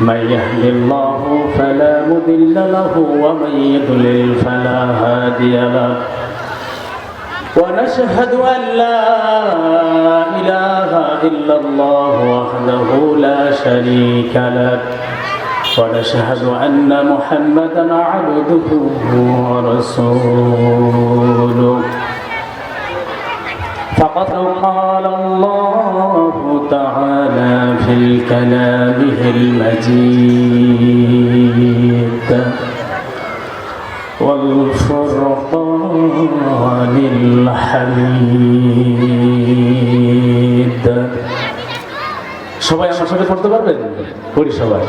من يهد الله فلا مضل له ومن يضلل فلا هادي له. ونشهد أن لا إله إلا الله وحده لا شريك له. ونشهد أن محمدا عبده ورسوله. فقد قال الله تعالى في كلامه المجيد والفرقان الحميد সবাই আমার সাথে পড়তে পারবেন পড়ি সবাই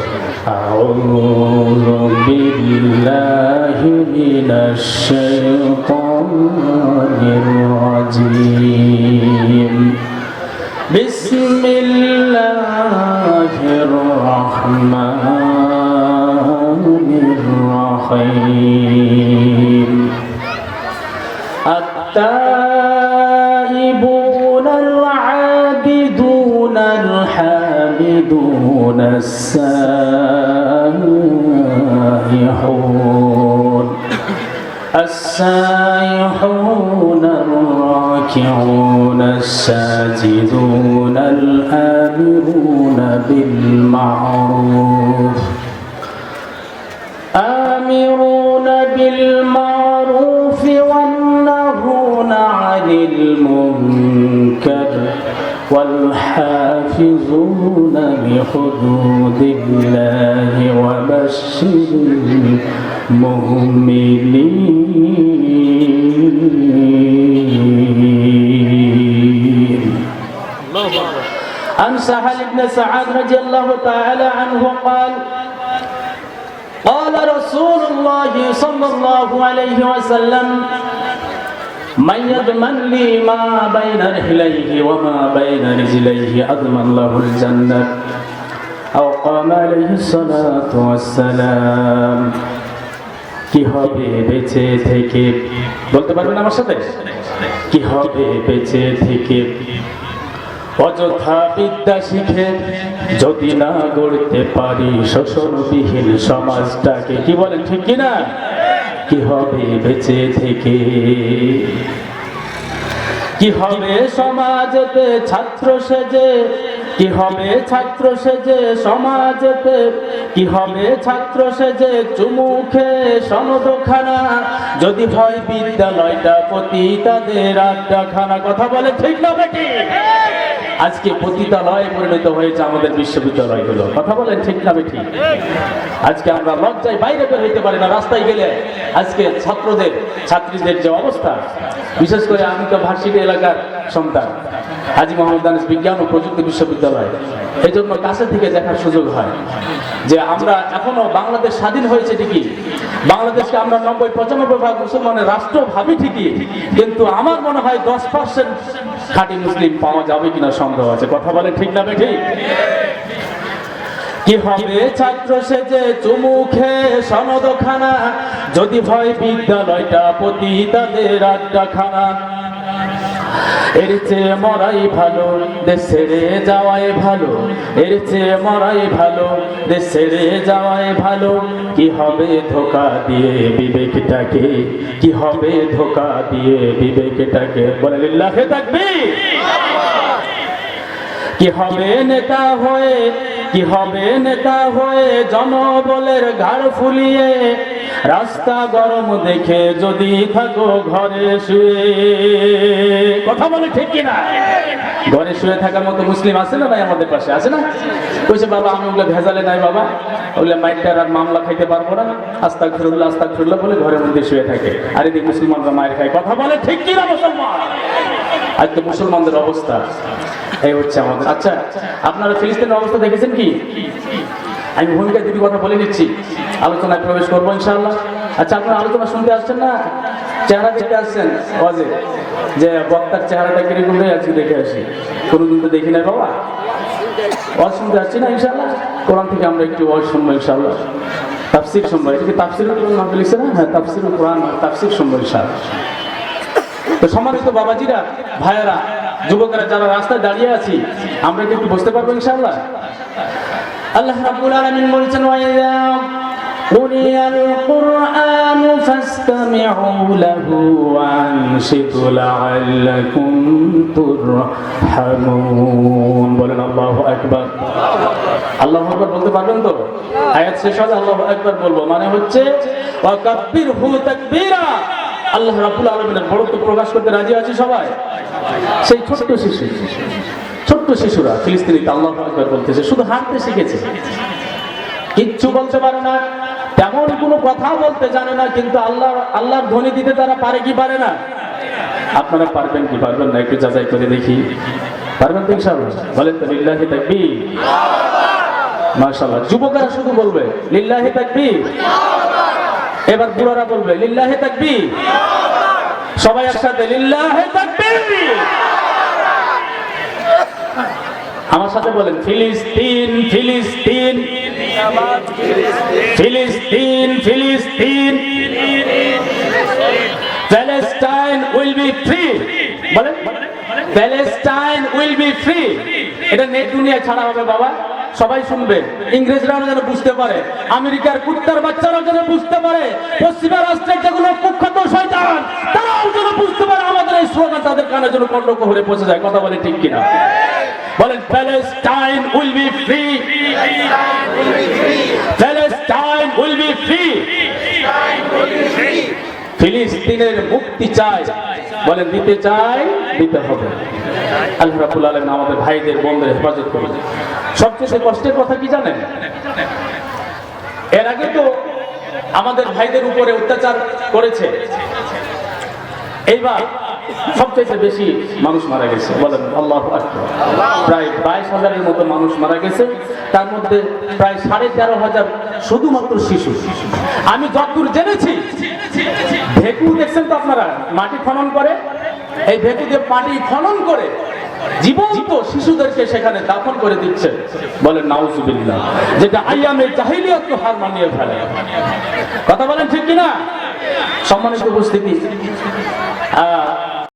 আউযু বিল্লাহি মিনাশ শাইতানির রাজিম বিসমিল্লাহির রাহমানির রাহিম التائبون العابدون الحامدون السائحون. السائحون الراكعون الساجدون الآمرون بالمعروف آمرون بالمعروف والنهون عن المنكر والحافظون لحدود الله وبشر المؤمنين سهل بن سعد رضي الله تعالى عنه قال قال رسول الله صلى الله عليه وسلم من يضمن لي ما بين رحليه وما بين رجليه أضمن له الجنة أو قام عليه الصلاة والسلام কি হবে বেঁচে থেকে বলতে পারবেন আমার সাথে কি হবে বেঁচে থেকে অযথা বিদ্যা শিখে যদি না গড়তে পারি শোষণবিহীন সমাজটাকে, কি বলেন, ঠিক কিনা কি হবে বেঁচে থেকে? কি হবে সমাজেতে ছাত্র সেজে? কি হবে ছাত্র সেজে সমাজেতে? কি হবে ছাত্র সেজে চুমুখে সনদখানা? যদি হয় বিদ্যালয়টা প্রতি তাদের আড্ডাখানা, কথা বলে ঠিক না বেটি? আজকে পতিতালয়ে পরিণত হয়েছে আমাদের বিশ্ববিদ্যালয়গুলো। কথা বলেন ঠিক না বেঠি? আজকে আমরা লজ্জায় বাইরে বের হইতে পারি না, রাস্তায় গেলে আজকে ছাত্রদের, ছাত্রীদের যে অবস্থা, বিশেষ করে আমি তো ভার্সিটি এলাকার সন্তান, হাজি মোহাম্মদ দানিস বিজ্ঞান ও প্রযুক্তি বিশ্ববিদ্যালয়। এই জন্য কাছে থেকে দেখার সুযোগ হয় যে আমরা এখনও বাংলাদেশ স্বাধীন হয়েছে ঠিকই বাংলাদেশকে আমরা নব্বই, পঁচানব্বই ভাগ মুসলমানের রাষ্ট্র ভাবি ঠিকই, কিন্তু আমার মনে হয় দশ পার্সেন্ট খাঁটি মুসলিম পাওয়া যাবে কিনা সন্দেহ আছে। কথা বলে ঠিক না ঠিক কি হবে? ছাত্র সেজে চুমুখে সনদখানা, যদি ভয় বিদ্যালয়টা প্রতি তাদের আড্ডাখানা এর চেয়ে মরাই ভালো দেশ যাওয়াই ভালো। এর চেয়ে মরাই ভালো দেশ যাওয়াই ভালো। কি হবে ধোকা দিয়ে বিবেকটাকে? কি হবে ধোকা দিয়ে বিবেকটাকে? বলে লিল্লাহে থাকবি কি হবে নেতা হয়ে, কি হবে নেতা হয়ে জনবলের ঘাড় ফুলিয়ে রাস্তা গরম দেখে যদি থাকো ঘরে শুয়ে। কথা বলে ঠিক কিনা? ঘরে শুয়ে থাকার মতো মুসলিম আছে না ভাই আমাদের পাশে? আছে না? কইছে, বাবা, আমি ওগুলো ভেজালে নাই বাবা। ওগুলো মাইটার আর মামলা খাইতে পারব না। আস্তাক ফিরুল্লাহ আস্তাক ফিরুল্লাহ বলে ঘরের মধ্যে শুয়ে থাকে। আর এদিকে মুসলমানরা মায়ের খায়। কথা বলে ঠিক কিনা, মুসলমান? আজ তো মুসলমানদের অবস্থা। এই হচ্ছে আমাদের। আচ্ছা আপনারা ফিলিস্তিনের অবস্থা দেখেছেন কি? আমি ভূমিকা দুটি কথা বলে নিচ্ছি। আলোচনায় প্রবেশ করব ইনশাআল্লাহ। আচ্ছা আপনারা আলোচনা শুনতে আসছেন না? চেহারা দেখে আসছেন? ওয়াজে। যে বক্তার চেহারাটা কীরকম রে? আজকে দেখে আসি। কোনোদিন তো দেখি নাই বাবা। ওয়াজ শুনতে আসছি না ইনশাআল্লাহ? কোরআন থেকে আমরা একটু ওয়াজ শুনব ইনশাআল্লাহ। তাফসির শুনব। এটা কি তাফসির নাম লিখছে না? হ্যাঁ তাফসির কোরআন তাফসির শুনব ইনশাআল্লাহ। তো সম্মানিত বাবাজিরা, ভাইয়েরা, যুবকেরা যারা রাস্তায় দাঁড়িয়ে আছি, আমরা কি একটু বসতে পারব ইনশাআল্লাহ? আল্লাহ রাব্বুল আলামিন বলেছেন ওয়াইদা قرئ القرآن فاستمعوا له وأنصتوا لعلكم ترحمون বলেন আল্লাহু আকবার আল্লাহু আকবার বলতে পারবেন তো আয়াত শেষ হলে আল্লাহু আকবার বলবো মানে হচ্ছে ওয়াকাব্বিরহু তাকবীরা আল্লাহ রাব্বুল আলামিনের বড়ত্ব প্রকাশ করতে রাজি আছে সবাই সেই ছোট্ট শিশু ছোট্ট শিশুরা, ফিলিস্তিনিতে আল্লাহ বলতেছে, শুধু হাঁটতে শিখেছে। কিচ্ছু বলতে পারে না, তেমন কোনো কথা বলতে জানে না, কিন্তু আল্লাহ আল্লাহর ধ্বনি দিতে তারা পারে কি পারে না? আপনারা পারবেন কি পারবেন না, একটু যাচাই করে দেখি। পারবেন তো ইনশাআল্লাহ? বলেন তো, লিল্লাহি তাকবীর। মাশাআল্লাহ। যুবকেরা শুধু বলবে, লিল্লাহি তাকবীর। এবার বুড়ারা বলবে, লিল্লাহি তাকবীর। সবাই একসাথে, লিল্লাহি তাকবীর। আমার সাথে বলেন, ফিলিস্তিন ফিলিস্তিন। ফিলিস্তিন ফিলিস্তিন। Palestine will be free. বলেন, প্যালেস্টাইন উইল বি ফ্রি। এটা নেট দুনিয়া ছাড়া হবে বাবা। সবাই শুনবে। ইংরেজরাও যেন বুঝতে পারে, আমেরিকার কুত্তার বাচ্চারাও যেন বুঝতে পারে, পশ্চিমা রাষ্ট্রের যেগুলো কুখ্যাত শয়তান, তারাও যেন বুঝতে পারে, আমাদের এই স্লোগান তাদের কানে যেন কণ্ঠক হয়ে পৌঁছে যায়। কথা বলে ঠিক কিনা? বলেন Palestine will be free Palestine will be free ফিলিস্তিনের মুক্তি চাই। বলেন, দিতে চাই, দিতে হবে। আল্লাহ রাব্বুল আলামিন আমাদের ভাইদের, বোনদের হেফাজত করুন। সবচেয়ে কষ্টের কথা কি জানেন? এর আগে তো আমাদের ভাইদের উপরে অত্যাচার করেছে। এইবার সবচেয়ে বেশি মানুষ মারা গেছে। বলেন আল্লাহ প্রায় বাইশ হাজারের মতো মানুষ মারা গেছে। তার মধ্যে প্রায় সাড়ে তেরো হাজার শুধুমাত্র শিশু। আমি যতদূর জেনেছি ভেকু দেখছেন তো আপনারা? মাটি খনন করে। এই ভেকু দিয়ে মাটি খনন করে জীবন্ত শিশুদেরকে সেখানে দাফন করে দিচ্ছে। বলেন নাউজুবিল্লাহ যেটা আইয়ামে জাহিলিয়াত হার মানিয়ে ফেলে। কথা বলেন ঠিক কিনা? সম্মানিত উপস্থিতি আহ,